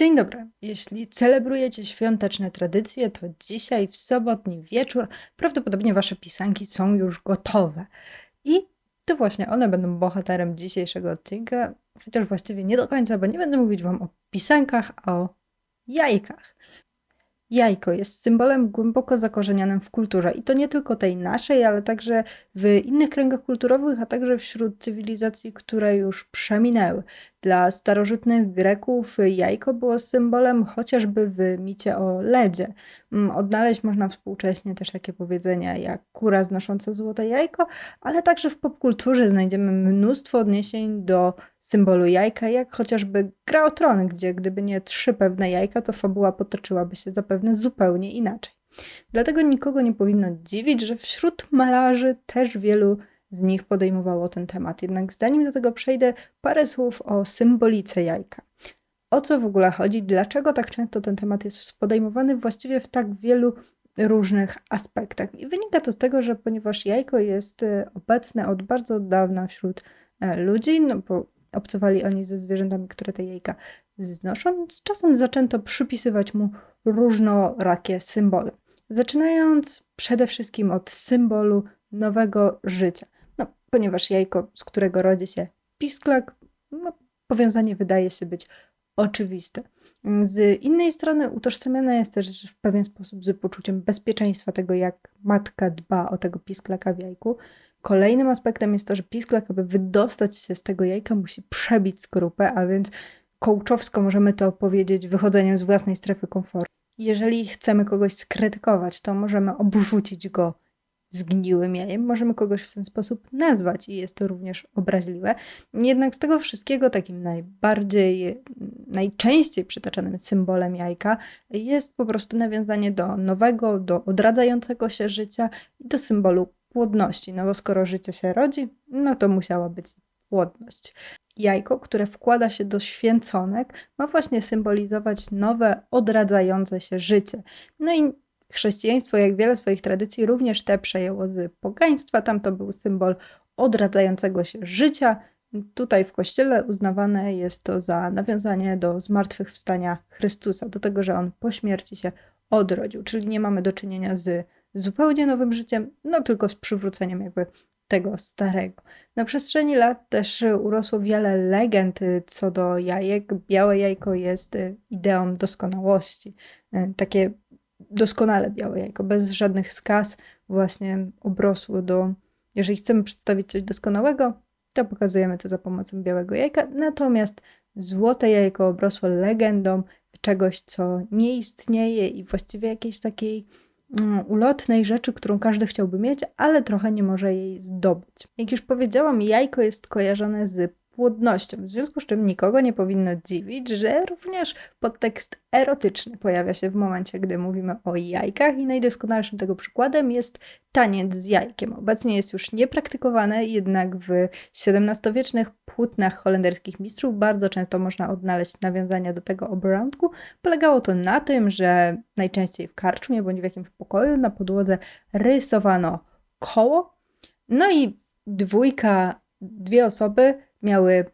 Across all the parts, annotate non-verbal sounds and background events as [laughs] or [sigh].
Dzień dobry. Jeśli celebrujecie świąteczne tradycje, to dzisiaj w sobotni wieczór prawdopodobnie wasze pisanki są już gotowe. I to właśnie one będą bohaterem dzisiejszego odcinka, chociaż właściwie nie do końca, bo nie będę mówić wam o pisankach, a o jajkach. Jajko jest symbolem głęboko zakorzenionym w kulturze i to nie tylko tej naszej, ale także w innych kręgach kulturowych, a także wśród cywilizacji, które już przeminęły. Dla starożytnych Greków jajko było symbolem chociażby w micie o ledzie. Mm, odnaleźć można współcześnie też takie powiedzenia jak kura znosząca złote jajko, ale także w popkulturze znajdziemy mnóstwo odniesień do symbolu jajka, jak chociażby Gra o Tron, gdzie gdyby nie trzy pewne jajka, to fabuła potoczyłaby się zapewne zupełnie inaczej. Dlatego nikogo nie powinno dziwić, że wśród malarzy też wielu z nich podejmowało ten temat. Jednak zanim do tego przejdę, parę słów o symbolice jajka. O co w ogóle chodzi? Dlaczego tak często ten temat jest podejmowany właściwie w tak wielu różnych aspektach? I wynika to z tego, że ponieważ jajko jest e, obecne od bardzo dawna wśród e, ludzi, no bo obcowali oni ze zwierzętami, które te jajka znoszą, z czasem zaczęto przypisywać mu różnorakie symbole. Zaczynając przede wszystkim od symbolu nowego życia ponieważ jajko, z którego rodzi się pisklak, no, powiązanie wydaje się być oczywiste. Z innej strony utożsamiane jest też w pewien sposób z poczuciem bezpieczeństwa tego, jak matka dba o tego pisklaka w jajku. Kolejnym aspektem jest to, że pisklak, aby wydostać się z tego jajka, musi przebić skorupę, a więc kołczowsko możemy to powiedzieć wychodzeniem z własnej strefy komfortu. Jeżeli chcemy kogoś skrytykować, to możemy obrzucić go zgniłym jajem, możemy kogoś w ten sposób nazwać i jest to również obraźliwe. Jednak z tego wszystkiego takim najbardziej, najczęściej przytaczanym symbolem jajka jest po prostu nawiązanie do nowego, do odradzającego się życia i do symbolu płodności. No bo skoro życie się rodzi, no to musiała być płodność. Jajko, które wkłada się do święconek, ma właśnie symbolizować nowe, odradzające się życie. No i Chrześcijaństwo, jak wiele swoich tradycji, również te przejęło z pogaństwa. Tam to był symbol odradzającego się życia. Tutaj w kościele uznawane jest to za nawiązanie do zmartwychwstania Chrystusa, do tego, że on po śmierci się odrodził, czyli nie mamy do czynienia z zupełnie nowym życiem, no tylko z przywróceniem jakby tego starego. Na przestrzeni lat też urosło wiele legend co do jajek. Białe jajko jest ideą doskonałości. Takie doskonale białe jajko, bez żadnych skaz, właśnie obrosło do. Jeżeli chcemy przedstawić coś doskonałego, to pokazujemy to za pomocą białego jajka. Natomiast złote jajko obrosło legendą czegoś, co nie istnieje i właściwie jakiejś takiej mm, ulotnej rzeczy, którą każdy chciałby mieć, ale trochę nie może jej zdobyć. Jak już powiedziałam, jajko jest kojarzone z płodnością. W związku z czym nikogo nie powinno dziwić, że również podtekst erotyczny pojawia się w momencie, gdy mówimy o jajkach i najdoskonalszym tego przykładem jest taniec z jajkiem. Obecnie jest już niepraktykowane, jednak w XVII-wiecznych płótnach holenderskich mistrzów bardzo często można odnaleźć nawiązania do tego obrądku. Polegało to na tym, że najczęściej w karczmie bądź w jakimś pokoju na podłodze rysowano koło, no i dwójka, dwie osoby miały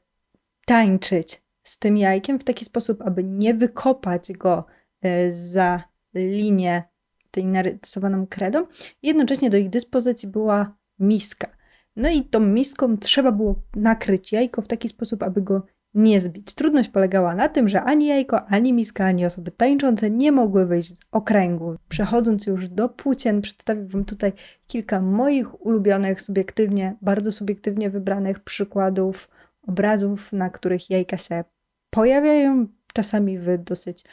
tańczyć z tym jajkiem w taki sposób, aby nie wykopać go e, za linię tej narysowaną kredą. Jednocześnie do ich dyspozycji była miska. No i tą miską trzeba było nakryć jajko w taki sposób, aby go nie zbić. Trudność polegała na tym, że ani jajko, ani miska, ani osoby tańczące nie mogły wyjść z okręgu. Przechodząc już do płócien, przedstawię Wam tutaj kilka moich ulubionych, subiektywnie, bardzo subiektywnie wybranych przykładów obrazów, na których jajka się pojawiają, czasami w dosyć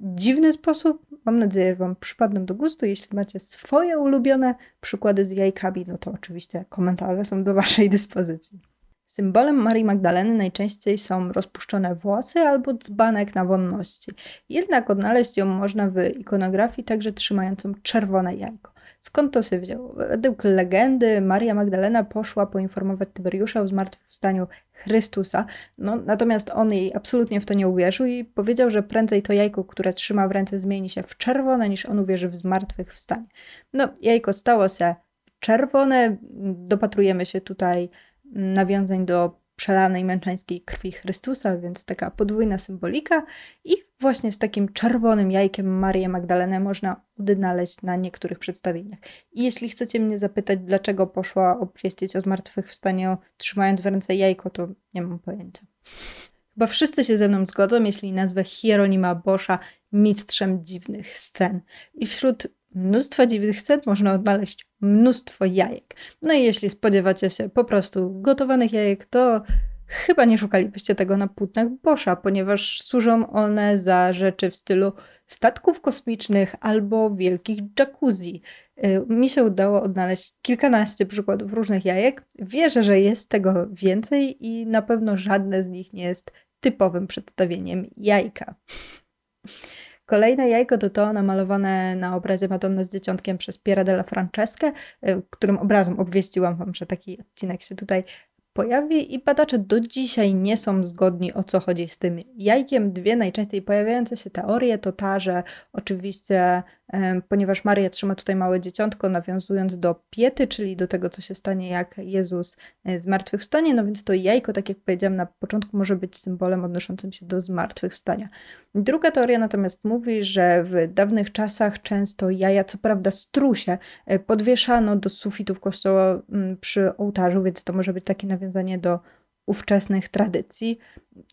dziwny sposób. Mam nadzieję, że Wam przypadną do gustu. Jeśli macie swoje ulubione przykłady z jajkami, no to oczywiście komentarze są do Waszej dyspozycji. Symbolem Marii Magdaleny najczęściej są rozpuszczone włosy albo dzbanek na wonności. Jednak odnaleźć ją można w ikonografii także trzymającą czerwone jajko. Skąd to się wzięło? Według legendy Maria Magdalena poszła poinformować Tyberiusza o zmartwychwstaniu Chrystusa, no, natomiast on jej absolutnie w to nie uwierzył i powiedział, że prędzej to jajko, które trzyma w ręce zmieni się w czerwone, niż on uwierzy w zmartwychwstanie. No, jajko stało się czerwone, dopatrujemy się tutaj nawiązań do przelanej męczeńskiej krwi Chrystusa, więc taka podwójna symbolika. I właśnie z takim czerwonym jajkiem Marię Magdalenę można odnaleźć na niektórych przedstawieniach. I jeśli chcecie mnie zapytać, dlaczego poszła obwieścić o zmartwychwstaniu trzymając w ręce jajko, to nie mam pojęcia. Chyba wszyscy się ze mną zgodzą, jeśli nazwę Hieronima Boscha mistrzem dziwnych scen. I wśród mnóstwa dziwnych scen można odnaleźć mnóstwo jajek. No i jeśli spodziewacie się po prostu gotowanych jajek, to chyba nie szukalibyście tego na płótnach Boscha, ponieważ służą one za rzeczy w stylu statków kosmicznych albo wielkich jacuzzi. Y, mi się udało odnaleźć kilkanaście przykładów różnych jajek. Wierzę, że jest tego więcej i na pewno żadne z nich nie jest typowym przedstawieniem jajka. Kolejne jajko to to namalowane na obrazie Madonna z dzieciątkiem przez Piera della Francesca, y, którym obrazem obwieściłam Wam, że taki odcinek się tutaj pojawi i badacze do dzisiaj nie są zgodni o co chodzi z tym jajkiem. Dwie najczęściej pojawiające się teorie to ta, że oczywiście ponieważ Maria trzyma tutaj małe dzieciątko, nawiązując do piety, czyli do tego, co się stanie, jak Jezus e, zmartwychwstanie, no więc to jajko, tak jak powiedziałam na początku, może być symbolem odnoszącym się do zmartwychwstania. Druga teoria natomiast mówi, że w dawnych czasach często jaja, co prawda strusie, e, podwieszano do sufitów kościoła przy ołtarzu, więc to może być takie nawiązanie do ówczesnych tradycji.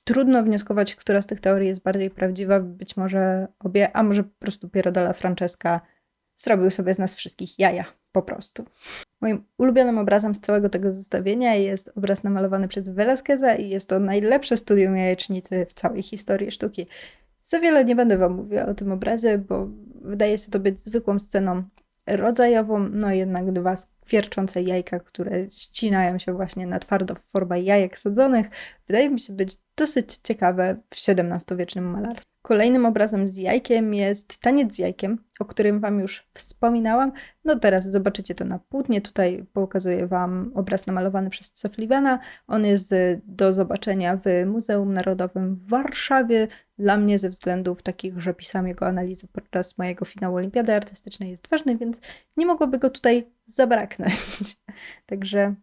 Trudno wnioskować, która z tych teorii jest bardziej prawdziwa, być może obie, a może po prostu Piero Francesca zrobił sobie z nas wszystkich jaja, po prostu. Moim ulubionym obrazem z całego tego zestawienia jest obraz namalowany przez Velázqueza i jest to najlepsze studium jajecznicy w całej historii sztuki. Za wiele nie będę Wam mówiła o tym obrazie, bo wydaje się to być zwykłą sceną rodzajową, no jednak dwa kwierczące jajka, które ścinają się właśnie na twardo w formie jajek sadzonych, wydaje mi się być dosyć ciekawe w XVII-wiecznym malarstwie. Kolejnym obrazem z jajkiem jest taniec z jajkiem, o którym Wam już wspominałam. No teraz zobaczycie to na płótnie. Tutaj pokazuję Wam obraz namalowany przez Ceflivena. On jest do zobaczenia w Muzeum Narodowym w Warszawie. Dla mnie ze względów takich, że pisałam jego analizę podczas mojego finału Olimpiady Artystycznej jest ważny, więc nie mogłoby go tutaj zabraknąć. [laughs] Także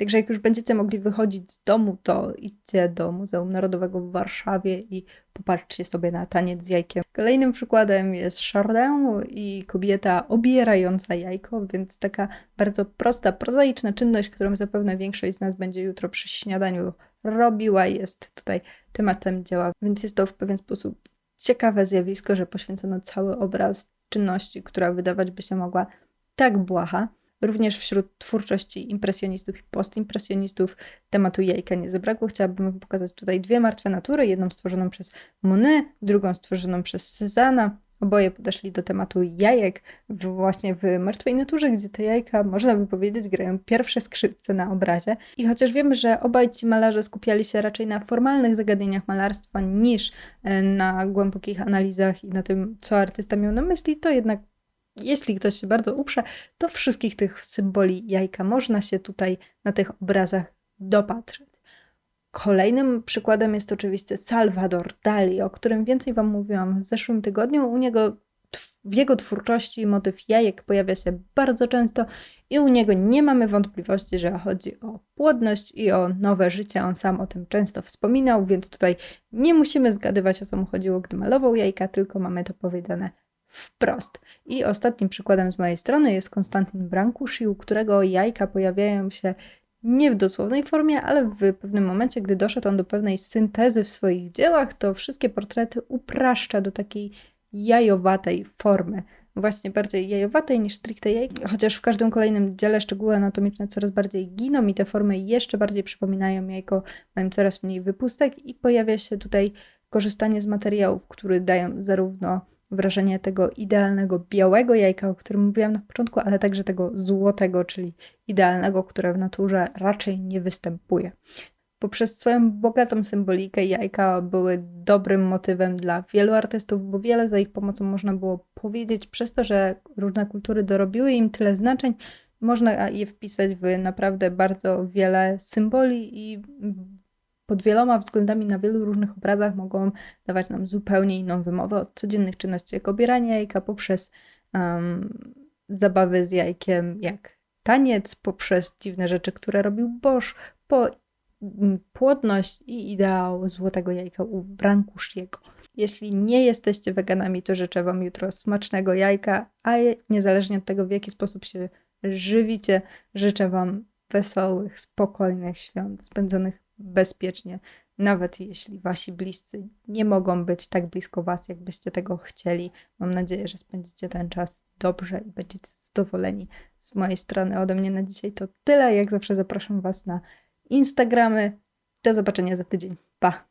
Także jak już będziecie mogli wychodzić z domu, to idźcie do Muzeum Narodowego w Warszawie i popatrzcie sobie na taniec z jajkiem. Kolejnym przykładem jest Chardin i kobieta obierająca jajko, więc taka bardzo prosta, prozaiczna czynność, którą zapewne większość z nas będzie jutro przy śniadaniu robiła, jest tutaj tematem dzieła, więc jest to w pewien sposób ciekawe zjawisko, że poświęcono cały obraz czynności, która wydawać by się mogła tak błaha. Również wśród twórczości impresjonistów i postimpresjonistów tematu jajka nie zabrakło. Chciałabym pokazać tutaj dwie martwe natury, jedną stworzoną przez Monet, drugą stworzoną przez Cezanna. Oboje podeszli do tematu jajek właśnie w martwej naturze, gdzie te jajka, można by powiedzieć, grają pierwsze skrzypce na obrazie. I chociaż wiemy, że obaj ci malarze skupiali się raczej na formalnych zagadnieniach malarstwa niż e, na głębokich analizach i na tym, co artysta miał na myśli, to jednak jeśli ktoś się bardzo uprze, to wszystkich tych symboli jajka można się tutaj na tych obrazach dopatrzeć. Kolejnym przykładem jest oczywiście Salvador Dali, o którym więcej Wam mówiłam w zeszłym tygodniu. U niego w jego twórczości motyw jajek pojawia się bardzo często i u niego nie mamy wątpliwości, że chodzi o płodność i o nowe życie. On sam o tym często wspominał, więc tutaj nie musimy zgadywać o co mu chodziło, gdy malował jajka, tylko mamy to powiedziane wprost. I ostatnim przykładem z mojej strony jest Konstantyn Brankuszy, u którego jajka pojawiają się nie w dosłownej formie, ale w pewnym momencie, gdy doszedł on do pewnej syntezy w swoich dziełach, to wszystkie portrety upraszcza do takiej jajowatej formy. Właśnie bardziej jajowatej niż stricte jajki, chociaż w każdym kolejnym dziele szczegóły anatomiczne coraz bardziej giną i te formy jeszcze bardziej przypominają jajko, mają coraz mniej wypustek i pojawia się tutaj korzystanie z materiałów, które dają zarówno wrażenie tego idealnego białego jajka, o którym mówiłam na początku, ale także tego złotego, czyli idealnego, które w naturze raczej nie występuje. Poprzez swoją bogatą symbolikę jajka były dobrym motywem dla wielu artystów, bo wiele za ich pomocą można było powiedzieć, przez to, że różne kultury dorobiły im tyle znaczeń, można je wpisać w naprawdę bardzo wiele symboli i pod wieloma względami na wielu różnych obrazach mogą dawać nam zupełnie inną wymowę od codziennych czynności, jak obieranie jajka, poprzez um, zabawy z jajkiem, jak taniec, poprzez dziwne rzeczy, które robił Bosch, po płodność i ideał złotego jajka u Brankusziego. Jeśli nie jesteście weganami, to życzę Wam jutro smacznego jajka, a niezależnie od tego, w jaki sposób się żywicie, życzę Wam wesołych, spokojnych świąt, spędzonych bezpiecznie, nawet jeśli Wasi bliscy nie mogą być tak blisko Was, jakbyście tego chcieli. Mam nadzieję, że spędzicie ten czas dobrze i będziecie zadowoleni. Z mojej strony ode mnie na dzisiaj to tyle. Jak zawsze zapraszam Was na Instagramy. Do zobaczenia za tydzień. Pa!